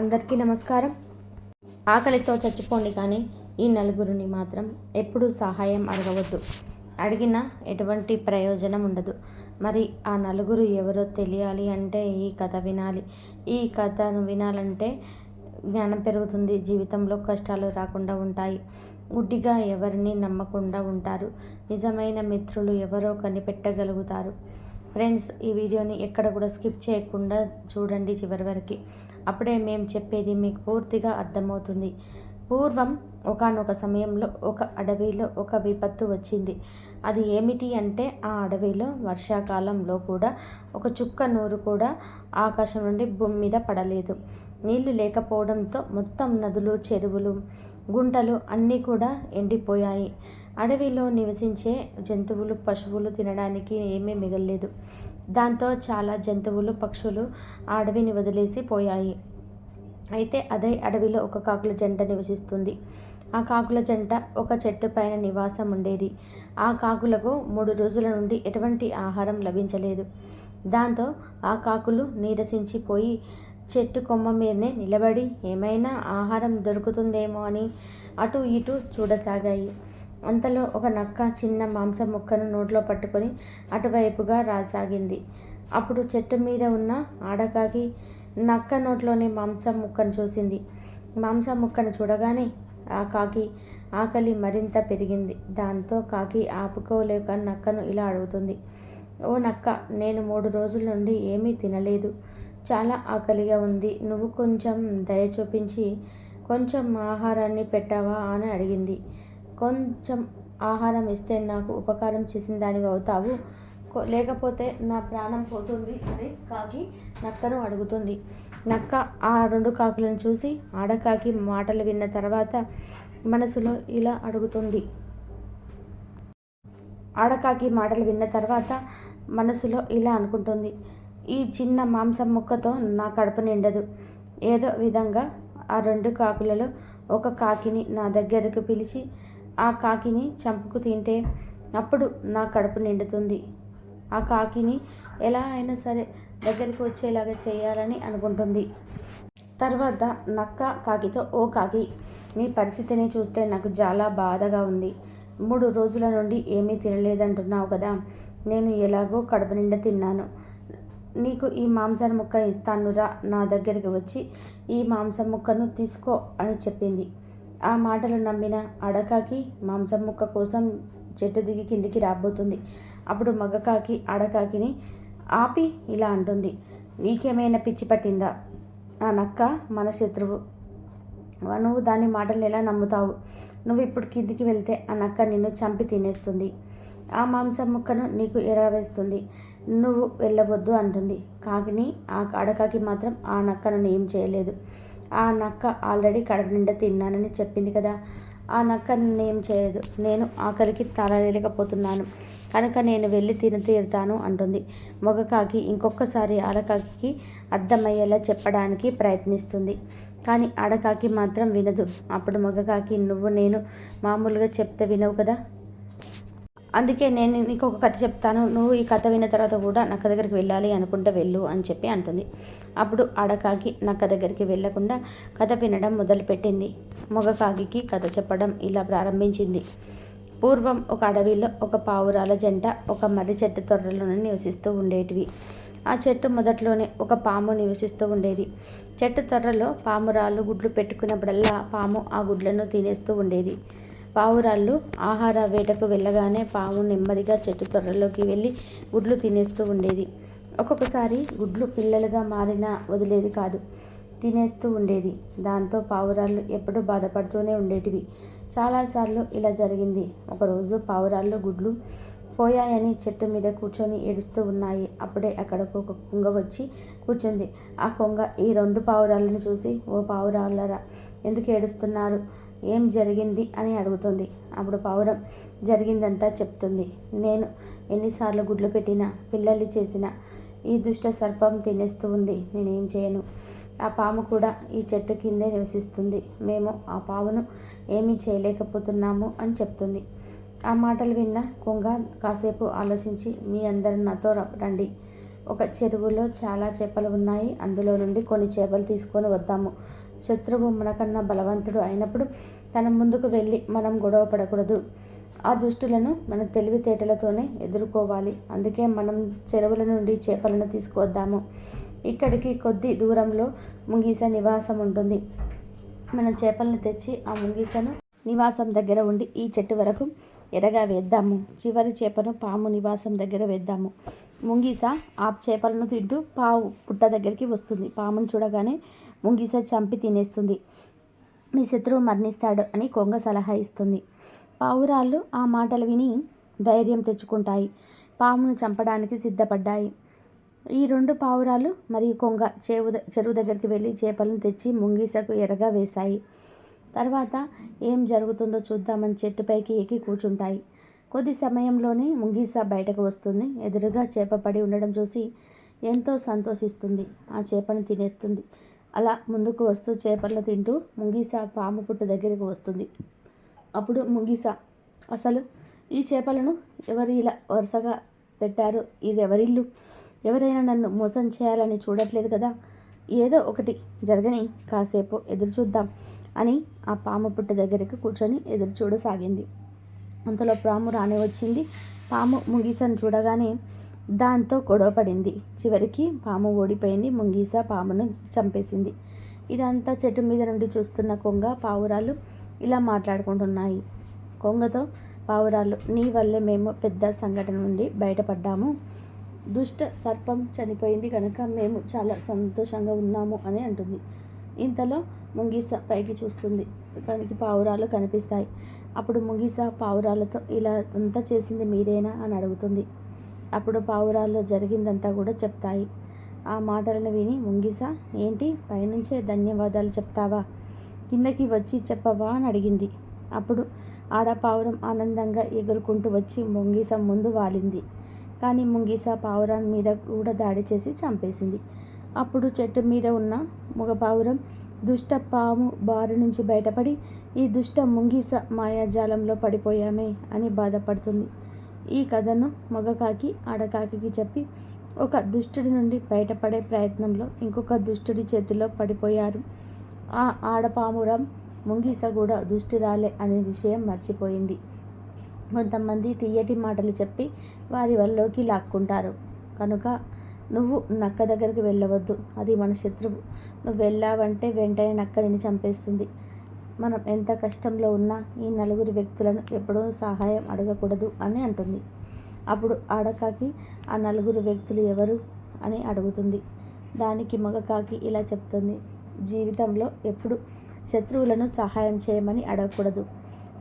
అందరికీ నమస్కారం. ఆకలితో చచ్చిపోండి కానీ ఈ నలుగురిని మాత్రం ఎప్పుడూ సహాయం అడగవద్దు. అడిగినా ఎటువంటి ప్రయోజనం ఉండదు. మరి ఆ నలుగురు ఎవరో తెలియాలి అంటే ఈ కథ వినాలి. ఈ కథను వినాలంటే జ్ఞానం పెరుగుతుంది జీవితంలో కష్టాలు రాకుండా ఉంటాయి. గుడ్డిగా ఎవరిని నమ్మకుండా ఉంటారు. నిజమైన మిత్రులు ఎవరో కనిపెట్టగలుగుతారు. ఫ్రెండ్స్ ఈ వీడియోని ఎక్కడ కూడా స్కిప్ చేయకుండా చూడండి చివరి వరకు. అప్పుడే మేము చెప్పేది మీకు పూర్తిగా అర్థమవుతుంది. పూర్వం ఒకానొక సమయంలో ఒక అడవిలో ఒక విపత్తు వచ్చింది. అది ఏమిటి అంటే ఆ అడవిలో వర్షాకాలంలో కూడా ఒక చుక్క నూరు కూడా ఆకాశం నుండి భూమి మీద పడలేదు. నీళ్ళు లేకపోవడంతో మొత్తం నదులు చెరువులు గుంటలు అన్నీ కూడా ఎండిపోయాయి. అడవిలో నివసించే జంతువులు పశువులు తినడానికి ఏమీ మిగలలేదు. దాంతో చాలా జంతువులు పక్షులు అడవిని వదిలేసి పోయాయి. అయితే అదే అడవిలో ఒక కాకుల జంట నివసిస్తుంది. ఆ కాకుల జంట ఒక చెట్టు పైన నివాసం ఉండేది. ఆ కాకులకు మూడు రోజుల నుండి ఎటువంటి ఆహారం లభించలేదు. దాంతో ఆ కాకులు నీరసించిపోయి చెట్టు కొమ్మ మీదనే నిలబడి ఏమైనా ఆహారం దొరుకుతుందేమో అని అటు ఇటు చూడసాగాయి. అంతలో ఒక నక్క చిన్న మాంసం ముక్కను నోట్లో పట్టుకొని అటువైపుగా రాసాగింది. అప్పుడు చెట్టు మీద ఉన్న ఆడకాకి నక్క నోట్లోని మాంసం ముక్కను చూసింది. మాంసం ముక్కను చూడగానే ఆ కాకి ఆకలి మరింత పెరిగింది. దాంతో కాకి ఆపుకోలేక నక్కను ఇలా అడుగుతుంది. ఓ నక్క నేను మూడు రోజుల నుండి ఏమీ తినలేదు. చాలా ఆకలిగా ఉంది. నువ్వు కొంచెం దయ చూపించి కొంచెం ఆహారాన్ని పెట్టావా? అని అడిగింది. కొంచెం ఆహారం ఇస్తే నాకు ఉపకారం చేసిన దానివి అవుతావు. లేకపోతే నా ప్రాణం పోతుంది అని కాకి నక్కను అడుగుతుంది. నక్క ఆ రెండు కాకులను చూసి ఆడకాకి మాటలు విన్న తర్వాత మనసులో ఇలా అడుగుతుంది. ఆడకాకి మాటలు విన్న తర్వాత మనసులో ఇలా అనుకుంటుంది. ఈ చిన్న మాంసం ముక్కతో నా కడుపు నిండదు. ఏదో విధంగా ఆ రెండు కాకులలో ఒక కాకిని నా దగ్గరకు పిలిచి ఆ కాకిని చంపుకు తింటే అప్పుడు నా కడుపు నిండుతుంది. ఆ కాకిని ఎలా అయినా సరే దగ్గరికి వచ్చేలాగా చేయాలని అనుకుంటుంది. తర్వాత నక్క కాకితో ఓ కాకి నీ పరిస్థితిని చూస్తే నాకు చాలా బాధగా ఉంది. మూడు రోజుల నుండి ఏమీ తినలేదంటున్నావు కదా. నేను ఎలాగో కడుపు నిండా తిన్నాను. నీకు ఈ మాంసం ముక్క ఇస్తానురా. నా దగ్గరికి వచ్చి ఈ మాంసం ముక్కను తీసుకో అని చెప్పింది. ఆ మాటలు నమ్మిన అడకాకి మాంసం ముక్క కోసం చెట్టు దిగి కిందికి రాబోతుంది. అప్పుడు మగకాకి అడకాకిని ఆపి ఇలా అంటుంది. నీకేమైనా పిచ్చి పట్టిందా? ఆ నక్క మన శత్రువు. నువ్వు దాని మాటలను ఎలా నమ్ముతావు? నువ్వు ఇప్పుడు కిందికి వెళ్తే ఆ నక్క నిన్ను చంపి తినేస్తుంది. ఆ మాంసం ముక్కను నీకు ఎరవేస్తుంది. నువ్వు వెళ్ళవద్దు అంటుంది. కాకిని ఆ అడకాకి మాత్రం ఆ నక్కను ఏం చేయలేదు. ఆ నక్క ఆల్రెడీ కడుపు నిండా తిన్నానని చెప్పింది కదా. ఆ నక్క ఏం చేయదు. నేను ఆకలికి తలలేకపోతున్నాను కనుక నేను వెళ్ళి తిని తీరుతాను అంటుంది. మొగకాకి ఇంకొకసారి ఆడకాకి అర్థమయ్యేలా చెప్పడానికి ప్రయత్నిస్తుంది. కానీ ఆడకాకి మాత్రం వినదు. అప్పుడు మగకాకి నువ్వు నేను మామూలుగా చెప్తే వినవు కదా? అందుకే నేను నీకు ఒక కథ చెప్తాను. నువ్వు ఈ కథ విన్న తర్వాత కూడా నక్క దగ్గరికి వెళ్ళాలి అనుకుంటే వెళ్ళు అని చెప్పి అంటుంది. అప్పుడు ఆడకాకి నక్క దగ్గరికి వెళ్ళకుండా కథ వినడం మొదలుపెట్టింది. మొగకాకి కథ చెప్పడం ఇలా ప్రారంభించింది. పూర్వం ఒక అడవిలో ఒక పావురాల జంట ఒక మర్రి చెట్టు తొర్రలోనే నివసిస్తూ ఉండేటివి. ఆ చెట్టు మొదట్లోనే ఒక పాము నివసిస్తూ ఉండేది. చెట్టు తొర్రలో పామురాలు గుడ్లు పెట్టుకున్నప్పుడల్లా పాము ఆ గుడ్లను తినేస్తూ ఉండేది. పావురాళ్ళు ఆహార వేటకు వెళ్ళగానే పాము నెమ్మదిగా చెట్టు త్వరలోకి వెళ్ళి గుడ్లు తినేస్తూ ఉండేది. ఒక్కొక్కసారి గుడ్లు పిల్లలుగా మారినా వదిలేది కాదు తినేస్తూ ఉండేది. దాంతో పావురాళ్ళు ఎప్పుడూ బాధపడుతూనే ఉండేటివి. చాలాసార్లు ఇలా జరిగింది. ఒకరోజు పావురాళ్ళు గుడ్లు పోయాయని చెట్టు మీద కూర్చొని ఏడుస్తూ ఉన్నాయి. అప్పుడే అక్కడకు ఒక కొంగ వచ్చి కూర్చుంది. ఆ కొంగ ఈ రెండు పావురాలను చూసి ఓ పావురాలరా ఎందుకు ఏడుస్తున్నారు? ఏం జరిగింది? అని అడుగుతుంది. అప్పుడు పావురం జరిగిందంతా చెప్తుంది. నేను ఎన్నిసార్లు గుడ్లు పెట్టినా పిల్లల్ని చేసిన ఈ దుష్ట సర్పం తినేస్తూ ఉంది. నేనేం చేయను. ఆ పాము కూడా ఈ చెట్టు కిందే నివసిస్తుంది. మేము ఆ పామును ఏమీ చేయలేకపోతున్నాము అని చెప్తుంది. ఆ మాటలు విన్న కొంగ కాసేపు ఆలోచించి మీ అందరు నాతో రండి. ఒక చెరువులో చాలా చేపలు ఉన్నాయి. అందులో నుండి కొన్ని చేపలు తీసుకొని వద్దాము. శత్రువు మనకన్నా బలవంతుడు అయినప్పుడు తన ముందుకు వెళ్ళి మనం గొడవ పడకూడదు. ఆ దుష్టులను మన తెలివితేటలతోనే ఎదుర్కోవాలి. అందుకే మనం చెరువుల నుండి చేపలను తీసుకువద్దాము. ఇక్కడికి కొద్ది దూరంలో ముంగీస నివాసం ఉంటుంది. మనం చేపలను తెచ్చి ఆ ముంగీసను నివాసం దగ్గర ఉండి ఈ చెట్టు వరకు ఎరగా వేద్దాము. చివరి చేపను పాము నివాసం దగ్గర వేద్దాము. ముంగీస ఆ చేపలను తింటూ పావు పుట్ట దగ్గరికి వస్తుంది. పామును చూడగానే ముంగీస చంపి తినేస్తుంది. మీ శత్రువు మరణిస్తాడు అని కొంగ సలహా ఇస్తుంది. పావురాళ్ళు ఆ మాటలు విని ధైర్యం తెచ్చుకుంటాయి. పామును చంపడానికి సిద్ధపడ్డాయి. ఈ రెండు పావురాలు మరియు కొంగ చెవు చెరువు దగ్గరికి వెళ్ళి చేపలను తెచ్చి ముంగీసకు ఎరగా వేశాయి. తర్వాత ఏం జరుగుతుందో చూద్దామని చెట్టుపైకి ఎక్కి కూర్చుంటాయి. కొద్ది సమయంలోనే ముంగీస బయటకు వస్తుంది. ఎదురుగా చేప పడి ఉండడం చూసి ఎంతో సంతోషిస్తుంది. ఆ చేపను తినేస్తుంది. అలా ముందుకు వస్తూ చేపలను తింటూ ముంగీస పాము పుట్టు దగ్గరికి వస్తుంది. అప్పుడు ముంగీస అసలు ఈ చేపలను ఎవరు ఇలా వరుసగా పెట్టారు? ఇది ఎవరిల్లు? ఎవరైనా నన్ను మోసం చేయాలని చూడట్లేదు కదా? ఏదో ఒకటి జరగని కాసేపు ఎదురు చూద్దాం అని ఆ పాము పుట్ట దగ్గరికి కూర్చొని ఎదురు చూడసాగింది. అంతలో పాము రాని వచ్చింది. పాము ముంగీసను చూడగానే దాంతో గొడవ పడింది. చివరికి పాము ఓడిపోయింది. ముంగీస పామును చంపేసింది. ఇదంతా చెట్టు మీద నుండి చూస్తున్న కొంగ పావురాలు ఇలా మాట్లాడుకుంటున్నాయి. కొంగతో పావురాలు నీ వల్లే మేము పెద్ద సంఘటన నుండి బయటపడ్డాము. దుష్ట సర్పం చనిపోయింది కనుక మేము చాలా సంతోషంగా ఉన్నాము అని అంటుంది. ఇంతలో ముంగీస పైకి చూస్తుంది. దానికి పావురాలు కనిపిస్తాయి. అప్పుడు ముంగీస పావురాలతో ఇలా అంతా చేసింది మీరేనా? అని అడుగుతుంది. అప్పుడు పావురాల్లో జరిగిందంతా కూడా చెప్తాయి. ఆ మాటలను విని ముంగిస ఏంటి? పైనుంచే ధన్యవాదాలు చెప్తావా? కిందకి వచ్చి చెప్పవా? అని అడిగింది. అప్పుడు ఆడపావురం ఆనందంగా ఎగురుకుంటూ వచ్చి ముంగిస ముందు వాలింది. కానీ ముంగిస పావురాన్ మీద కూడా దాడి చేసి చంపేసింది. అప్పుడు చెట్టు మీద ఉన్న మగ పావురం దుష్ట పాము బారి నుంచి బయటపడి ఈ దుష్ట ముంగిస మాయాజాలంలో పడిపోయామే అని బాధపడుతుంది. ఈ కథను మగకాకి ఆడకాకి చెప్పి ఒక దుష్టుడి నుండి బయటపడే ప్రయత్నంలో ఇంకొక దుష్టుడి చేతిలో పడిపోయారు. ఆ ఆడపామురం ముంగిస కూడా దుష్టిరాలే అనే విషయం మర్చిపోయింది. కొంతమంది తీయటి మాటలు చెప్పి వారి వల్లలోకి లాక్కుంటారు. కనుక నువ్వు నక్క దగ్గరికి వెళ్ళవద్దు. అది మన శత్రువు. నువ్వు వెళ్ళావంటే వెంటనే నక్క నిన్ను చంపేస్తుంది. మనం ఎంత కష్టంలో ఉన్నా ఈ నలుగురు వ్యక్తులను ఎప్పుడూ సహాయం అడగకూడదు అని అంటుంది. అప్పుడు ఆడకాకి ఆ నలుగురు వ్యక్తులు ఎవరు అని అడుగుతుంది. దానికి మగకాకి ఇలా చెప్తుంది. జీవితంలో ఎప్పుడు శత్రువులను సహాయం చేయమని అడగకూడదు.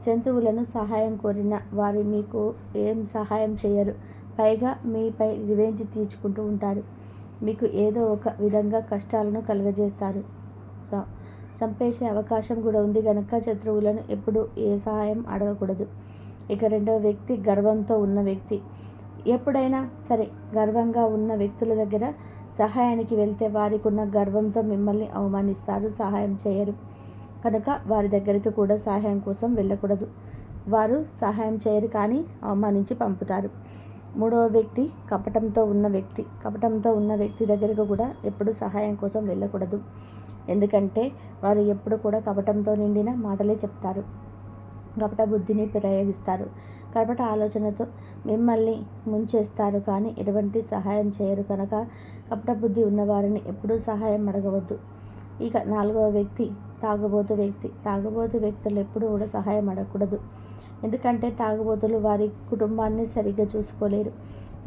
జంతువులను సహాయం కోరిన వారు మీకు ఏం సహాయం చేయరు. పైగా మీపై రివెంజ్ తీర్చుకుంటూ ఉంటారు. మీకు ఏదో ఒక విధంగా కష్టాలను కలుగజేస్తారు. సో చంపేసే అవకాశం కూడా ఉంది కనుక శత్రువులను ఎప్పుడు ఏ సహాయం అడగకూడదు. ఇక రెండవ వ్యక్తి గర్వంతో ఉన్న వ్యక్తి. ఎప్పుడైనా సరే గర్వంగా ఉన్న వ్యక్తుల దగ్గర సహాయానికి వెళ్తే వారికి ఉన్న గర్వంతో మిమ్మల్ని అవమానిస్తారు సహాయం చేయరు. కనుక వారి దగ్గరికి కూడా సహాయం కోసం వెళ్ళకూడదు. వారు సహాయం చేయరు కానీ అవమానించి పంపుతారు. మూడవ వ్యక్తి కపటంతో ఉన్న వ్యక్తి. కపటంతో ఉన్న వ్యక్తి దగ్గరకు కూడా ఎప్పుడు సహాయం కోసం వెళ్ళకూడదు. ఎందుకంటే వారు ఎప్పుడు కూడా కపటంతో నిండిన మాటలే చెప్తారు. కపట బుద్ధిని ప్రయోగిస్తారు. కపట ఆలోచనతో మిమ్మల్ని ముంచేస్తారు కానీ ఎటువంటి సహాయం చేయరు కనుక కపట బుద్ధి ఉన్నవారిని ఎప్పుడూ సహాయం అడగవద్దు. ఇక నాలుగవ వ్యక్తి తాగుబోతు వ్యక్తి తాగుబోతు వ్యక్తులు ఎప్పుడూ కూడా సహాయం అడగకూడదు. ఎందుకంటే తాగుబోతులు వారి కుటుంబాన్ని సరిగ్గా చూసుకోలేరు.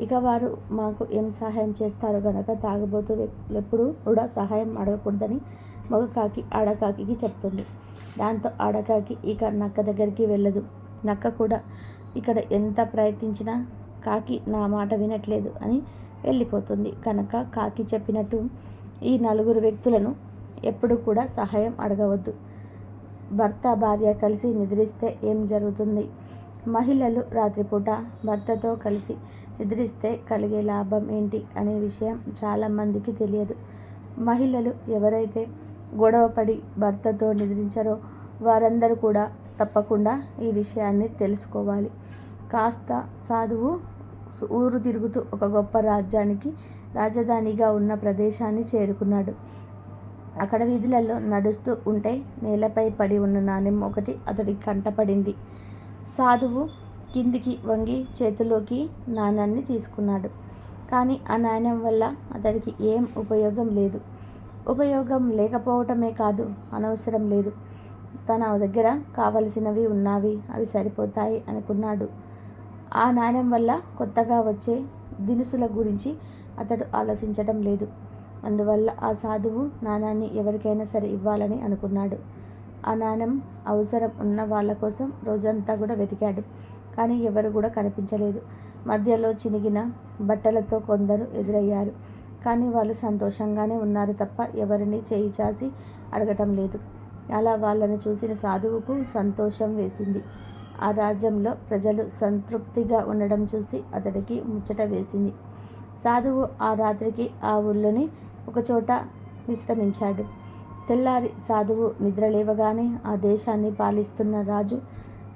ఇక వారు మాకు ఏం సహాయం చేస్తారు కనుక తాగుబోతు వ్యక్తులు ఎప్పుడూ కూడా సహాయం అడగకూడదని మగ కాకి ఆడకాకి చెప్తుంది. దాంతో ఆడకాకి ఇక నక్క దగ్గరికి వెళ్ళదు. నక్క కూడా ఇక్కడ ఎంత ప్రయత్నించినా కాకి నా మాట వినట్లేదు అని వెళ్ళిపోతుంది. కనుక కాకి చెప్పినట్టు ఈ నలుగురు వ్యక్తులను ఎప్పుడు కూడా సహాయం అడగవద్దు. భర్త భార్య కలిసి నిద్రిస్తే ఏం జరుగుతుంది? మహిళలు రాత్రిపూట భర్తతో కలిసి నిద్రిస్తే కలిగే లాభం ఏంటి అనే విషయం చాలామందికి తెలియదు. మహిళలు ఎవరైతే గొడవపడి భర్తతో నిద్రించారో వారందరూ కూడా తప్పకుండా ఈ విషయాన్ని తెలుసుకోవాలి. కాస్త సాధువు ఊరు తిరుగుతూ ఒక గొప్ప రాజ్యానికి రాజధానిగా ఉన్న ప్రదేశాన్ని చేరుకున్నాడు. అక్కడ వీధులలో నడుస్తూ ఉంటే నేలపై పడి ఉన్న నాణెం ఒకటి అతడికి కంటపడింది సాధువు కిందికి వంగి చేతిలోకి నాణ్యాన్ని తీసుకున్నాడు. కానీ ఆ నాణ్యం వల్ల అతడికి ఏం ఉపయోగం లేదు. ఉపయోగం లేకపోవటమే కాదు అనవసరం లేదు. తన దగ్గర కావలసినవి ఉన్నావి అవి సరిపోతాయి అనుకున్నాడు. ఆ నాణ్యం వల్ల కొత్తగా వచ్చే దినుసుల గురించి అతడు ఆలోచించడం లేదు. అందువల్ల ఆ సాధువు నాణాన్ని ఎవరికైనా సరే ఇవ్వాలని అనుకున్నాడు. ఆ నాణ్యం అవసరం ఉన్న వాళ్ళ కోసం రోజంతా కూడా వెతికాడు. కానీ ఎవరు కూడా కనిపించలేదు. మధ్యలో చినిగిన బట్టలతో కొందరు ఎదురయ్యారు. కానీ వాళ్ళు సంతోషంగానే ఉన్నారు తప్ప ఎవరిని చేయి చాసి అడగటం లేదు. అలా వాళ్ళను చూసిన సాధువుకు సంతోషం వేసింది. ఆ రాజ్యంలో ప్రజలు సంతృప్తిగా ఉండడం చూసి అతడికి ముచ్చట వేసింది. సాధువు ఆ రాత్రికి ఆ ఊళ్ళోని ఒకచోట విశ్రమించాడు. తెల్లారి సాధువు నిద్రలేవగానే ఆ దేశాన్ని పాలిస్తున్న రాజు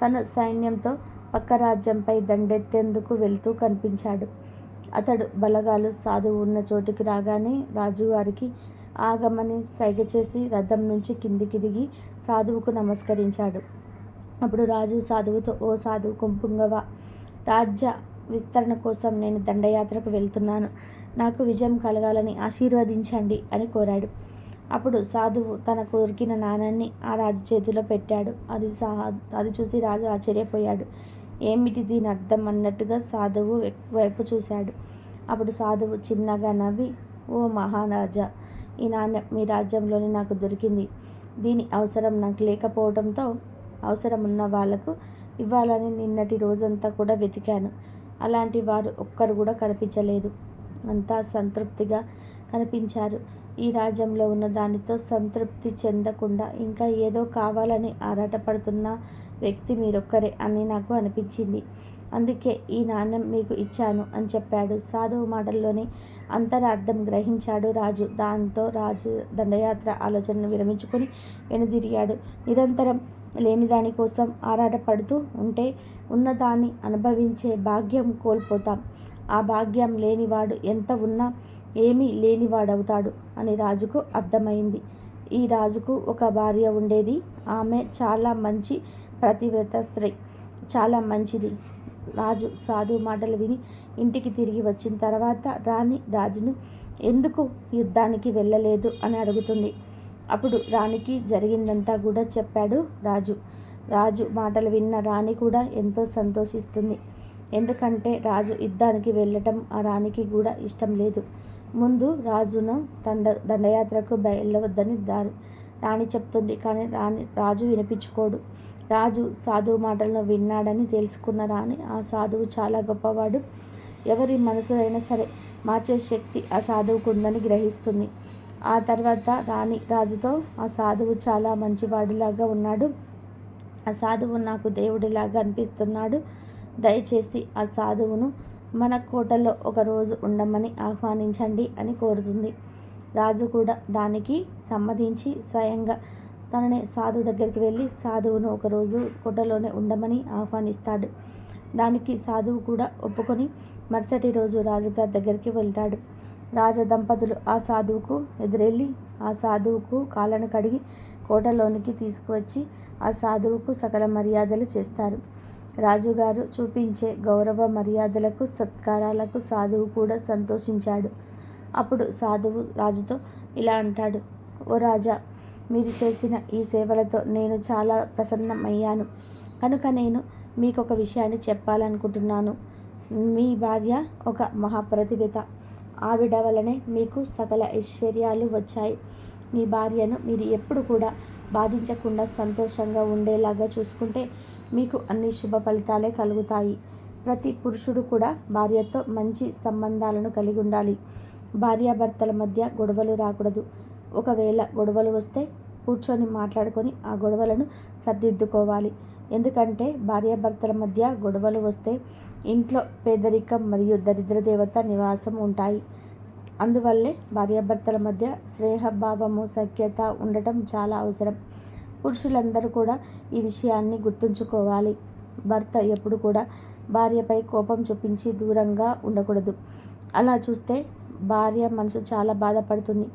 తన సైన్యంతో పక్క రాజ్యంపై దండెత్తేందుకు వెళ్తూ కనిపించాడు. అతడు బలగాలు సాధువు ఉన్న చోటుకి రాగానే రాజువారికి ఆగమని సైగ చేసి రథం నుంచి కిందికి దిగి సాధువుకు నమస్కరించాడు. అప్పుడు రాజు సాధువుతో ఓ సాధువు కుంపుంగవ రాజ్య విస్తరణ కోసం నేను దండయాత్రకు వెళ్తున్నాను. నాకు విజయం కలగాలని ఆశీర్వదించండి అని కోరాడు. అప్పుడు సాధువు తన కోరికిన నాణాన్ని ఆ రాజు చేతిలో పెట్టాడు. అది సా అది చూసి రాజు ఆశ్చర్యపోయాడు. ఏమిటి దీని అర్థం? అన్నట్టుగా సాధువు వైపు చూశాడు. అప్పుడు సాధువు చిన్నగా నవ్వి ఓ మహారాజా ఈ నాణ్యం మీ రాజ్యంలోనే నాకు దొరికింది. దీని అవసరం నాకు లేకపోవడంతో అవసరం ఉన్న వాళ్ళకు ఇవ్వాలని నిన్నటి రోజంతా కూడా వెతికాను. అలాంటి వారు ఒక్కరు కూడా కనిపించలేదు. అంతా సంతృప్తిగా కనిపించారు. ఈ రాజ్యంలో ఉన్న దానితో సంతృప్తి చెందకుండా ఇంకా ఏదో కావాలని ఆరాటపడుతున్న వ్యక్తి మీరొక్కరే అని నాకు అనిపించింది. అందుకే ఈ నాణ్యం మీకు ఇచ్చాను అని చెప్పాడు. సాధువు మాటల్లోని అంతరార్థం గ్రహించాడు రాజు. దాంతో రాజు దండయాత్ర ఆలోచనను విరమించుకొని వెనుదిరిగాడు. నిరంతరం లేని దానికోసం ఆరాటపడుతూ ఉంటే ఉన్నదాన్ని అనుభవించే భాగ్యం కోల్పోతాం. ఆ భాగ్యం లేనివాడు ఎంత ఉన్నా ఏమీ లేనివాడవుతాడు అని రాజుకు అర్థమైంది. ఈ రాజుకు ఒక భార్య ఉండేది. ఆమె చాలా మంచి ప్రతివ్రత స్త్రీ. చాలా మంచిది. రాజు సాధు మాటలు విని ఇంటికి తిరిగి వచ్చిన తర్వాత రాణి రాజును ఎందుకు యుద్ధానికి వెళ్ళలేదు? అని అడుగుతుంది. అప్పుడు రాణికి జరిగిందంతా కూడా చెప్పాడు రాజు. రాజు మాటలు విన్న రాణి కూడా ఎంతో సంతోషిస్తుంది. ఎందుకంటే రాజు యుద్ధానికి వెళ్ళటం ఆ రాణికి కూడా ఇష్టం లేదు. ముందు రాజును దండ దండయాత్రకు వెళ్ళవద్దని దారి రాణి చెప్తుంది. కానీ రాణి రాజు వినిపించుకోడు. రాజు సాధువు మాటలను విన్నాడని తెలుసుకున్న రాణి ఆ సాధువు చాలా గొప్పవాడు. ఎవరి మనసు అయినా సరే మార్చే శక్తి ఆ సాధువుకు ఉందని గ్రహిస్తుంది. ఆ తర్వాత రాణి రాజుతో ఆ సాధువు చాలా మంచివాడిలాగా ఉన్నాడు. ఆ సాధువు నాకు దేవుడిలాగా అనిపిస్తున్నాడు. దయచేసి ఆ సాధువును మన కోటలో ఒకరోజు ఉండమని ఆహ్వానించండి అని కోరుతుంది. రాజు కూడా దానికి సమ్మతించి స్వయంగా తననే సాధువు దగ్గరికి వెళ్ళి సాధువును ఒకరోజు కోటలోనే ఉండమని ఆహ్వానిస్తాడు. దానికి సాధువు కూడా ఒప్పుకొని మరుసటి రోజు రాజుగారి దగ్గరికి వెళ్తాడు. రాజ దంపతులు ఆ సాధువుకు ఎదురెళ్ళి ఆ సాధువుకు కాళ్ళను కడిగి కోటలోనికి తీసుకువచ్చి ఆ సాధువుకు సకల మర్యాదలు చేస్తారు. రాజుగారు చూపించే గౌరవ మర్యాదలకు సత్కారాలకు సాధువు కూడా సంతోషించాడు. అప్పుడు సాధువు రాజుతో ఇలా అంటాడు ఓ రాజా మీరు చేసిన ఈ సేవలతో నేను చాలా ప్రసన్నమయ్యాను. కనుక నేను మీకు ఒక విషయాన్ని చెప్పాలనుకుంటున్నాను. మీ భార్య ఒక మహాప్రతిభత. ఆవిడ వలనే మీకు సకల ఐశ్వర్యాలు వచ్చాయి. మీ భార్యను మీరు ఎప్పుడు కూడా బాధించకుండా సంతోషంగా ఉండేలాగా చూసుకుంటే మీకు అన్ని శుభ ఫలితాలే కలుగుతాయి. ప్రతి పురుషుడు కూడా భార్యతో మంచి సంబంధాలను కలిగి ఉండాలి. భార్యాభర్తల మధ్య గొడవలు రాకూడదు. ఒకవేళ గొడవలు వస్తే కూర్చొని మాట్లాడుకొని ఆ గొడవలను సర్దిద్దుకోవాలి. ఎందుకంటే భార్యాభర్తల మధ్య గొడవలు వస్తే ఇంట్లో పేదరికం మరియు దరిద్ర దేవత నివాసం ఉంటాయి. అందువల్లే భార్యాభర్తల మధ్య స్నేహభావము సఖ్యత ఉండటం చాలా అవసరం. పురుషులందరూ కూడా ఈ విషయాన్ని గుర్తుంచుకోవాలి. భర్త ఎప్పుడు కూడా భార్యపై కోపం చూపించి దూరంగా ఉండకూడదు. అలా చూస్తే భార్య మనసు చాలా బాధపడుతుంది.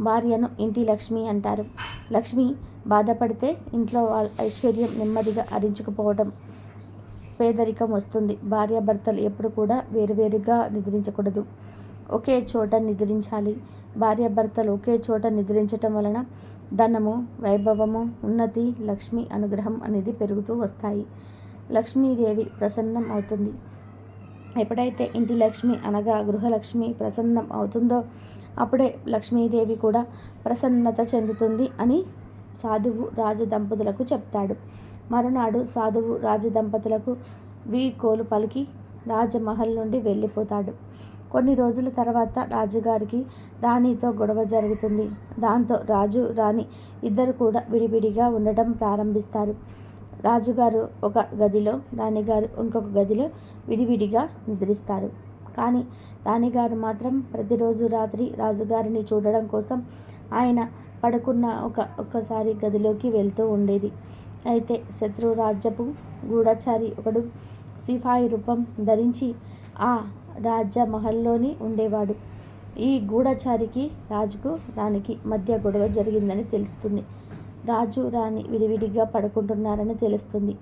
భార్యను ఇంటి లక్ష్మి అంటారు. లక్ష్మి బాధపడితే ఇంట్లో ఐశ్వర్యం నెమ్మదిగా అరించుకుపోవడం పేదరికం వస్తుంది. భార్యాభర్తలు ఎప్పుడు కూడా వేరువేరుగా నిద్రించకూడదు. ఒకే చోట నిద్రించాలి. భార్యాభర్తలు ఒకే చోట నిద్రించటం వలన ధనము వైభవము ఉన్నతి లక్ష్మి అనుగ్రహం అనేది పెరుగుతూ వస్తాయి. లక్ష్మీదేవి ప్రసన్నం అవుతుంది. ఎప్పుడైతే ఇంటి లక్ష్మి అనగా గృహలక్ష్మి ప్రసన్నం అవుతుందో అప్పుడే లక్ష్మీదేవి కూడా ప్రసన్నత చెందుతుంది అని సాధువు రాజదంపతులకు చెప్తాడు. మరునాడు సాధువు రాజదంపతులకు వీకోలు పలికి రాజమహల్ నుండి వెళ్ళిపోతాడు. కొన్ని రోజుల తర్వాత రాజుగారికి రాణితో గొడవ జరుగుతుంది. దాంతో రాజు రాణి ఇద్దరు కూడా విడివిడిగా ఉండటం ప్రారంభిస్తారు. రాజుగారు ఒక గదిలో రాణిగారు ఇంకొక గదిలో విడివిడిగా నిద్రిస్తారు. కానీ రాణిగారు మాత్రం ప్రతిరోజు రాత్రి రాజుగారిని చూడడం కోసం ఆయన పడుకున్న ఒక ఒక్కసారి గదిలోకి వెళ్తూ ఉండేది. అయితే శత్రు రాజ్యపు గూఢచారి ఒకడు సిఫాయి రూపం ధరించి ఆ రాజ్య మహల్లోని ఉండేవాడు. ఈ గూఢచారికి రాజుకు రాణికి మధ్య గొడవ జరిగిందని తెలుస్తుంది. రాజు రాణి విడివిడిగా పడుకుంటున్నారని తెలుస్తుంది.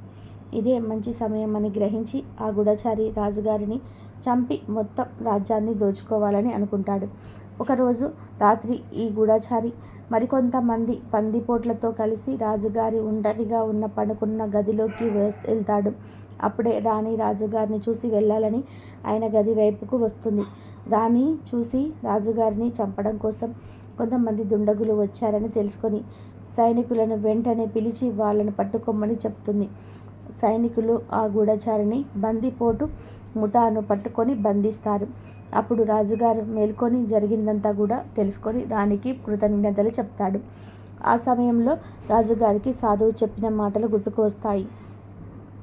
ఇదే మంచి సమయం అని గ్రహించి ఆ గూఢచారి రాజుగారిని చంపి మొత్తం రాజ్యాన్ని దోచుకోవాలని అనుకుంటాడు. ఒకరోజు రాత్రి ఈ గూఢచారి మరికొంతమంది పందిపోట్లతో కలిసి రాజుగారి ఒంటరిగా ఉన్న పడుకున్న గదిలోకి వెళ్తాడు. అప్పుడే రాణి రాజుగారిని చూసి వెళ్ళాలని ఆయన గది వైపుకు వస్తుంది. రాణి చూసి రాజుగారిని చంపడం కోసం కొంతమంది దుండగులు వచ్చారని తెలుసుకొని సైనికులను వెంటనే పిలిచి వాళ్ళను పట్టుకోమని చెప్తుంది. సైనికులు ఆ గూఢచారిని బందిపోటు ముఠాను పట్టుకొని బంధిస్తారు. అప్పుడు రాజుగారు మేల్కొని జరిగిందంతా కూడా తెలుసుకొని రాణికి కృతజ్ఞతలు చెప్తాడు. ఆ సమయంలో రాజుగారికి సాధువు చెప్పిన మాటలు గుర్తుకు వస్తాయి.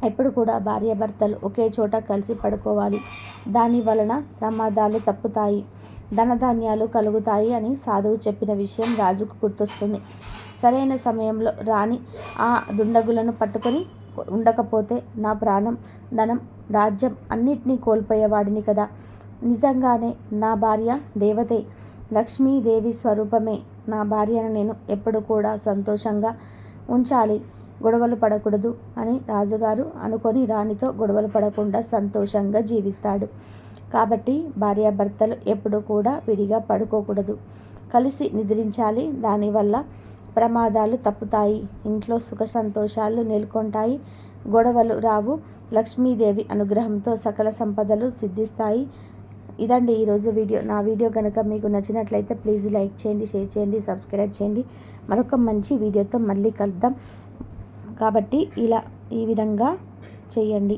ఎప్పుడు కూడా భార్యాభర్తలు ఒకే చోట కలిసి పడుకోవాలి. దాని వలన ప్రమాదాలు తప్పుతాయి. ధనధాన్యాలు కలుగుతాయి అని సాధువు చెప్పిన విషయం రాజుకు గుర్తొస్తుంది. సరైన సమయంలో రాణి ఆ దుండగులను పట్టుకొని ఉండకపోతే నా ప్రాణం ధనం రాజ్యం అన్నిటినీ కోల్పోయేవాడిని కదా. నిజంగానే నా భార్య దేవతే. లక్ష్మీదేవి స్వరూపమే. నా భార్యను నేను ఎప్పుడు కూడా సంతోషంగా ఉంచాలి. గొడవలు పడకూడదు అని రాజుగారు అనుకొని రాణితో గొడవలు పడకుండా సంతోషంగా జీవిస్తాడు. కాబట్టి భార్యాభర్తలు ఎప్పుడు కూడా విడిగా పడుకోకూడదు. కలిసి నిద్రించాలి. దానివల్ల ప్రమాదాలు తప్పుతాయి. ఇంట్లో సుఖ సంతోషాలు నెలకొంటాయి. గొడవలు రావు. లక్ష్మీదేవి అనుగ్రహంతో సకల సంపదలు సిద్ధిస్తాయి. ఇదండి ఈరోజు వీడియో. నా వీడియో కనుక మీకు నచ్చినట్లయితే ప్లీజ్ లైక్ చేయండి షేర్ చేయండి సబ్స్క్రైబ్ చేయండి. మరొక మంచి వీడియోతో మళ్ళీ కలుద్దాం. కాబట్టి ఇలా ఈ విధంగా చేయండి.